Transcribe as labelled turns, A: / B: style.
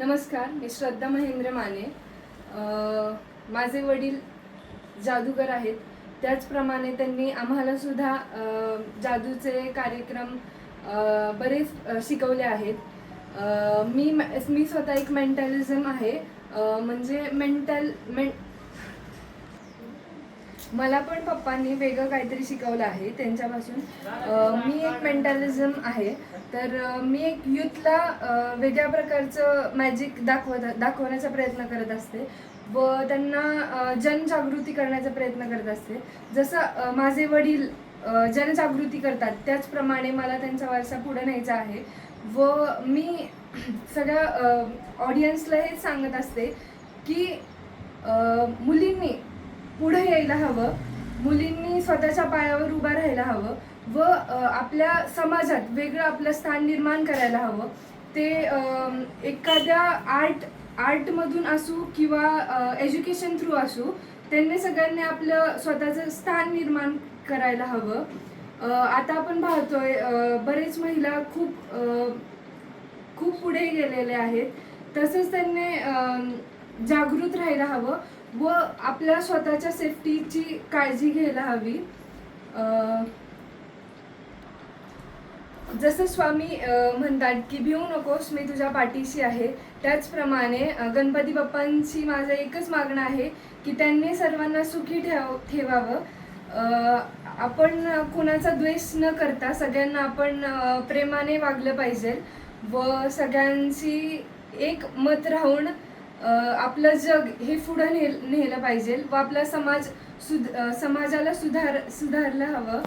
A: नमस्कार मी श्रद्धा महेंद्र माने. माझे वडील जादूगर आहेत. त्याचप्रमाणे त्यांनी आम्हाला सुद्धा जादूचे कार्यक्रम बरेच शिकवले आहेत. मी मी स्वतः एक मेंटॅलिझम आहे. म्हणजे मेंटल में मला पण पप्पांनी वेगळं काहीतरी शिकवलं आहे त्यांच्यापासून. मी एक मेंटॅलिझम आहे. तर मी एक यूथला वेगळ्या प्रकारचं मॅजिक दाखवत दाखवण्याचा प्रयत्न करत असते व त्यांना जनजागृती करण्याचा प्रयत्न करत असते. जसं माझे वडील जनजागृती करतात त्याचप्रमाणे मला त्यांचा वारसा पुढे न्यायचा आहे व मी सगळ्या ऑडियन्सला हेच सांगत असते की मुलींनी पुढे यायला हवं. मुलींनी स्वतःच्या पायावर उभं राहायला हवं व आपल्या समाजात वेगळं आपलं स्थान निर्माण करायला हवं. ते एखाद्या आर्ट आर्टमधून असू किंवा एज्युकेशन थ्रू असू त्यांनी सगळ्यांनी आपलं स्वतःचं स्थान निर्माण करायला हवं. आता आपण पाहतोय बरेच महिला खूप खूप पुढे गेलेले आहेत. तसंच त्यांनी जागृत राहायला हवं. व आपल्या स्वतःच्या सेफ्टीची काळजी घ्यायला हवी. जसं स्वामी म्हणतात की भिवू नकोस मी तुझ्या पाठीशी आहे. त्याचप्रमाणे गणपती बाप्पांची माझं एकच मागणं आहे की त्यांनी सर्वांना सुखी ठेव ठेवावं. आपण कुणाचा द्वेष न करता सगळ्यांना आपण प्रेमाने वागलं पाहिजे व सगळ्यांशी एक मत राहून आपलं जग हे पुढं ने नेलं पाहिजे व आपला समाज सुध समाजाला सुधार सुधारलं हवं.